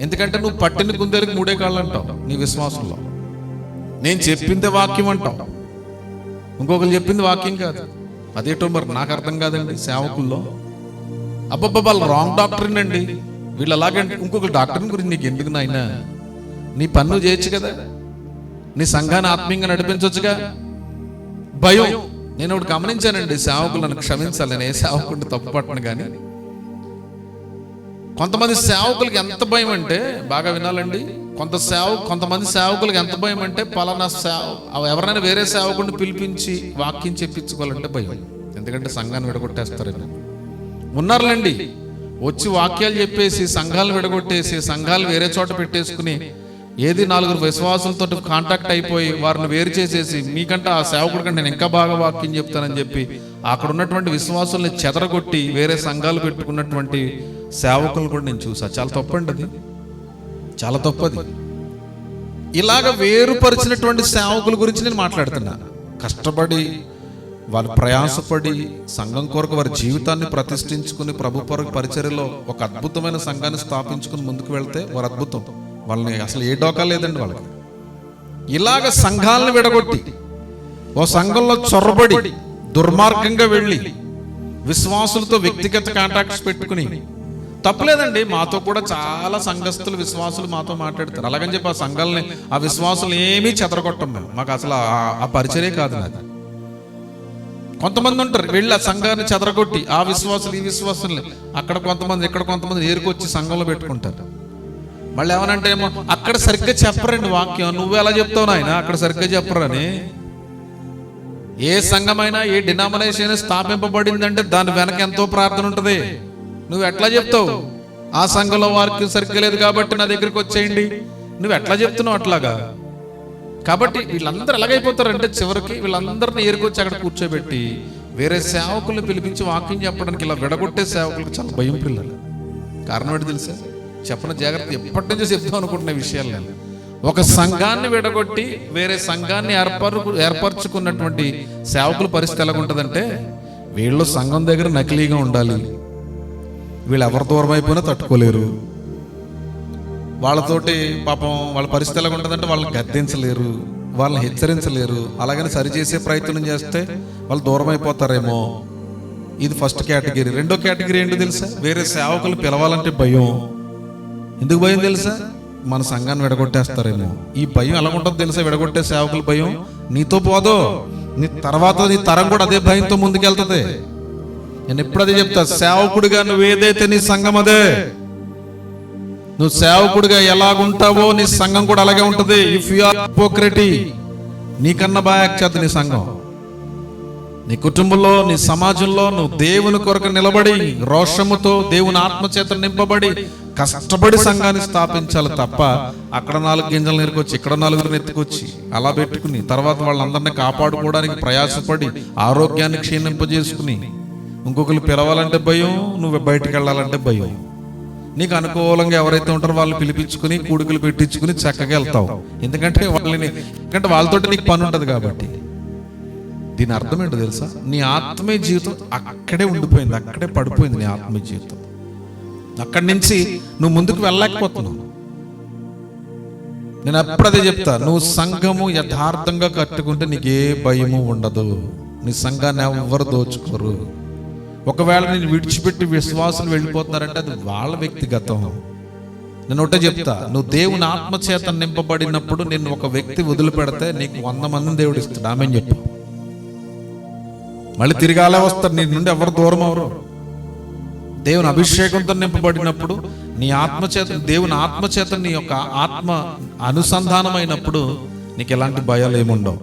ఎందుకంటే నువ్వు పట్టిన కుందేలకు మూడే కాళ్ళు అంటావు నీ విశ్వాసంలో. నేను చెప్పిందే వాక్యం అంటావు. ఇంకొకరు చెప్పింది వాక్యం కాదు. అదేటో మరి నాకు అర్థం కాదండి సేవకుల్లో. అబ్బబ్బా వాళ్ళు రాంగ్ డాక్టర్ని అండి. వీళ్ళు అలాగంటే ఇంకొక డాక్టర్ని గురించి నీకు ఎందుకు నాయన? నీ పన్ను చేయొచ్చు కదా? నీ సంఘాన్ని ఆత్మీయంగా నడిపించవచ్చుగా భయం. నేను ఒకటి గమనించానండి సేవకులు నన్ను క్షమించాలి. నేను ఏ సేవకుడిని తప్పు పట్టను కానీ. కొంతమంది సేవకులకి ఎంత భయం అంటే బాగా వినాలండి. కొంత సేవ కొంతమంది సేవకులకి ఎంత భయం అంటే పలానా సేవ ఎవరైనా వేరే సేవకుడిని పిలిపించి వాక్యం చెప్పించుకోవాలంటే భయం. ఎందుకంటే సంఘాన్ని విడగొట్టేస్తారని ఉన్నారులేండి. వచ్చి వాక్యాలు చెప్పేసి సంఘాలు విడగొట్టేసి సంఘాలు వేరే చోట పెట్టేసుకుని ఏది నాలుగురు విశ్వాసులతో కాంటాక్ట్ అయిపోయి వారిని వేరు చేసేసి మీకంటే ఆ సేవకుడి కంటే నేను ఇంకా బాగా వాక్యం చెప్తానని చెప్పి అక్కడ ఉన్నటువంటి విశ్వాసుల్ని చెదరగొట్టి వేరే సంఘాలు పెట్టుకున్నటువంటి సేవకులు కూడా నేను చూసా. చాలా తప్పండి అది. చాలా తప్పది. ఇలాగ వేరుపరిచినటువంటి సేవకుల గురించి నేను మాట్లాడుతున్నా. కష్టపడి వాళ్ళు ప్రయాసపడి సంఘం కొరకు వారి జీవితాన్ని ప్రతిష్ఠించుకుని ప్రభు కొరకు పరిచర్యలో ఒక అద్భుతమైన సంఘాన్ని స్థాపించుకుని ముందుకు వెళ్తే వారు అద్భుతం. వాళ్ళని అసలు ఏ డోకా లేదండి వాళ్ళకి. ఇలాగ సంఘాలను విడగొట్టి ఓ సంఘంలో చొరబడి దుర్మార్గంగా వెళ్ళి విశ్వాసులతో వ్యక్తిగత కాంటాక్ట్స్ పెట్టుకుని తప్పలేదండి మాతో కూడా చాలా సంఘస్థులు విశ్వాసులు మాతో మాట్లాడతారు. అలాగని చెప్పి ఆ సంఘాలని ఆ విశ్వాసులు ఏమీ చెదరగొట్టం మేము. మాకు అసలు ఆ- ఆ పరిచరే కాదు నాది. కొంతమంది ఉంటారు వెళ్ళి ఆ సంఘాన్ని చెదరగొట్టి ఆ విశ్వాసులు ఈ విశ్వాసులు అక్కడ కొంతమంది ఇక్కడ కొంతమంది ఏరుకొచ్చి సంఘంలో పెట్టుకుంటారు. మళ్ళీ ఏమనంటే ఏమో అక్కడ సరిగ్గా చెప్పరండి వాక్యం. నువ్వు ఎలా చెప్తావు నాయన? అక్కడ సరిగ్గా చెప్పరని. ఏ సంఘమైనా ఏ డినామినేషన్ స్థాపింపబడిందంటే దాని వెనక ఎంతో ప్రార్థన ఉంటుంది. నువ్వు ఎట్లా చెప్తావు? ఆ సంఘంలో వారికి సరిగ్గా లేదు కాబట్టి నా దగ్గరికి వచ్చేయండి. నువ్వు ఎట్లా చెప్తున్నావు అట్లాగా? కాబట్టి వీళ్ళందరూ ఎలాగైపోతారంటే చివరికి వీళ్ళందరిని ఏరుకొచ్చి అక్కడ కూర్చోబెట్టి వేరే సేవకుల్ని పిలిపించి వాక్యం చెప్పడానికి ఇలా విడగొట్టే సేవకులకు చాలా భయం పిల్లలు. కారణం ఏంటి తెలుసా? చెప్పిన జాగ్రత్త ఎప్పటి నుంచో చెప్తాం అనుకుంటున్న విషయాలు నేను. ఒక సంఘాన్ని విడగొట్టి వేరే సంఘాన్ని ఏర్పరు ఏర్పరచుకున్నటువంటి సేవకుల పరిస్థితి ఎలా ఉంటుందంటే వీళ్ళు సంఘం దగ్గర నకిలీగా ఉండాలి. వీళ్ళు ఎవరి దూరం అయిపోయినా తట్టుకోలేరు. వాళ్ళతోటి పాపం వాళ్ళ పరిస్థితి ఎలా ఉంటుందంటే వాళ్ళని గద్దించలేరు వాళ్ళని హెచ్చరించలేరు. అలాగని సరిచేసే ప్రయత్నం చేస్తే వాళ్ళు దూరం అయిపోతారేమో. ఇది ఫస్ట్ కేటగిరీ. రెండో కేటగిరీ ఏంటో తెలుసా? వేరే సేవకులు పిలవాలంటే భయం. ఎందుకు భయం తెలుసా? మన సంఘాన్ని విడగొట్టేస్తారేమో. ఈ భయం ఎలా ఉంటుందో తెలుసా? విడగొట్టే సేవకుల భయం? నీతో పోదో? నీ తర్వాత నీ తరం కూడా అదే భయంతో ముందుకెళ్తుంది. నేను ఎప్పుడు అదే చెప్తా సేవకుడిగా నువ్వు ఏదైతే నీ సంఘం అదే నువ్వు సేవకుడిగా ఎలాగుంటావో నీ సంఘం కూడా అలాగే ఉంటది. ఇఫ్ యు ఆర్ హిపోక్రటీ నీకన్నా బాగా నీ సంఘం. నీ కుటుంబంలో నీ సమాజంలో నువ్వు దేవుని కొరకు నిలబడి రోషముతో దేవుని ఆత్మచేత నింపబడి కష్టపడి సంఘాన్ని స్థాపించాలి తప్ప అక్కడ నాలుగు గింజలు నేర్కొచ్చి ఇక్కడ నలుగురు ఎత్తుకొచ్చి అలా పెట్టుకుని తర్వాత వాళ్ళందరినీ కాపాడుకోవడానికి ప్రయాసపడి ఆరోగ్యాన్ని క్షీణింపజేసుకుని ఇంకొకరు పిలవాలంటే భయం నువ్వు బయటికి వెళ్ళాలంటే భయం. నీకు అనుకూలంగా ఎవరైతే ఉంటారో వాళ్ళు పిలిపించుకుని కూడుకులు పెట్టించుకుని చక్కగా వెళ్తావు. ఎందుకంటే వాళ్ళని ఎందుకంటే వాళ్ళతోటి నీకు పని ఉంటుంది కాబట్టి. దీని అర్థం ఏంటో తెలుసా? నీ ఆత్మీయ జీవితం అక్కడే ఉండిపోయింది అక్కడే పడిపోయింది నీ ఆత్మీయ జీవితం. అక్కడి నుంచి నువ్వు ముందుకు వెళ్ళలేకపోతున్నావు. నేను ఎప్పుడు అదే చెప్తా నువ్వు సంఘము యథార్థంగా కట్టుకుంటే నీకు ఏ భయము ఉండదు. నీ సంఘాన్ని ఎవ్వరు దోచుకోరు. ఒకవేళ నేను విడిచిపెట్టి విశ్వాసులు వెళ్ళిపోతున్నారంటే అది వాళ్ళ వ్యక్తిగతం. నేను ఒకటే చెప్తా నువ్వు దేవుని ఆత్మచేత నింపబడినప్పుడు నేను ఒక వ్యక్తి వదిలిపెడితే నీకు వంద మంది దేవుడు ఇస్తాడు. ఆమె చెప్పు. మళ్ళీ తిరిగాలే వస్తారు నీ నుండి ఎవరు దూరం అవరు. దేవుని అభిషేకంతో నింపబడినప్పుడు నీ ఆత్మచేత దేవుని ఆత్మచేత నీ యొక్క ఆత్మ అనుసంధానమైనప్పుడు నీకు ఎలాంటి భయాలు ఏముండవు.